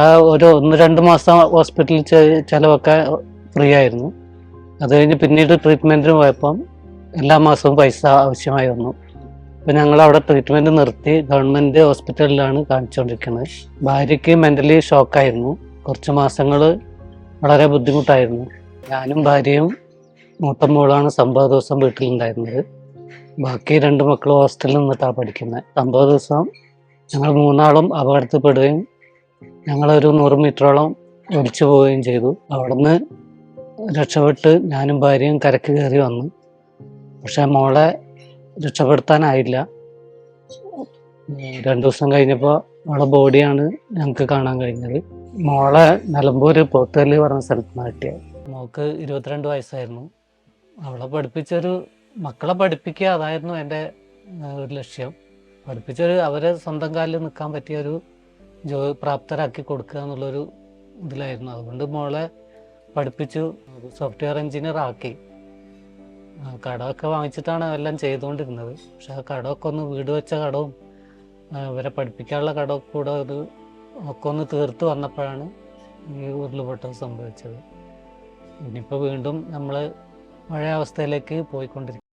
ആ ഒരു ഒന്ന് രണ്ട് മാസം ഹോസ്പിറ്റലിൽ ചിലവൊക്കെ ഫ്രീ ആയിരുന്നു അത് കഴിഞ്ഞ് പിന്നീട് ട്രീറ്റ്മെന്റിന് പോയപ്പം എല്ലാ മാസവും പൈസ ആവശ്യമായി വന്നു. അപ്പം ഞങ്ങൾ അവിടെ ട്രീറ്റ്മെന്റ് നിർത്തി ഗവൺമെന്റ് ഹോസ്പിറ്റലിലാണ് കാണിച്ചുകൊണ്ടിരിക്കുന്നത് ഭാര്യയ്ക്ക് മെന്റലി ഷോക്കായിരുന്നു. കുറച്ച് മാസങ്ങൾ വളരെ ബുദ്ധിമുട്ടായിരുന്നു. ഞാനും ഭാര്യയും മൂത്ത മോളാണ് സംഭവ ദിവസം വീട്ടിലുണ്ടായിരുന്നത്. ബാക്കി രണ്ട് മക്കളും ഹോസ്റ്റലിൽ നിന്നിട്ടാണ് പഠിക്കുന്നത്. സംഭവ ദിവസം ഞങ്ങൾ മൂന്നാളും അപകടത്തിൽപ്പെടുകയും ഞങ്ങളൊരു നൂറ് മീറ്ററോളം ഒലിച്ചു പോവുകയും ചെയ്തു. അവിടുന്ന് രക്ഷപ്പെട്ട് ഞാനും ഭാര്യയും കരക്ക് കയറി വന്നു. പക്ഷെ മോളെ രക്ഷപ്പെടുത്താനായില്ല. രണ്ടു ദിവസം കഴിഞ്ഞപ്പോൾ അവളെ ബോഡിയാണ് ഞങ്ങൾക്ക് കാണാൻ കഴിഞ്ഞത്. മോളെ നിലമ്പൂര് പോത്തുകല്ല് പറഞ്ഞ സ്ഥലത്ത് നിന്ന് കിട്ടിയത്. മോൾക്ക് ഇരുപത്തിരണ്ട് വയസ്സായിരുന്നു. അവളെ പഠിപ്പിച്ചൊരു മക്കളെ പഠിപ്പിക്കുക അതായിരുന്നു എന്റെ ഒരു ലക്ഷ്യം. പഠിപ്പിച്ചൊരു അവരെ സ്വന്തം കാലിൽ നിൽക്കാൻ പറ്റിയ ഒരു ജോ പ്രാപ്തരാക്കി കൊടുക്കുക എന്നുള്ളൊരു ഇതിലായിരുന്നു. അതുകൊണ്ട് മോളെ പഠിപ്പിച്ചു സോഫ്റ്റ്വെയർ എഞ്ചിനീയർ ആക്കി. കടമൊക്കെ വാങ്ങിച്ചിട്ടാണ് എല്ലാം ചെയ്തുകൊണ്ടിരുന്നത്. പക്ഷെ ആ കടമൊക്കെ ഒന്ന് വീട് വെച്ച കടവും ഇവരെ പഠിപ്പിക്കാനുള്ള കടമൊക്കെ കൂടെ ഒരു ഒക്കെ ഒന്ന് തീർത്ത് വന്നപ്പോഴാണ് ഈ ഉരുൾപൊട്ടൽ സംഭവിച്ചത്. ഇനിയിപ്പോൾ വീണ്ടും നമ്മൾ പഴയ അവസ്ഥയിലേക്ക് പോയിക്കൊണ്ടിരിക്കും.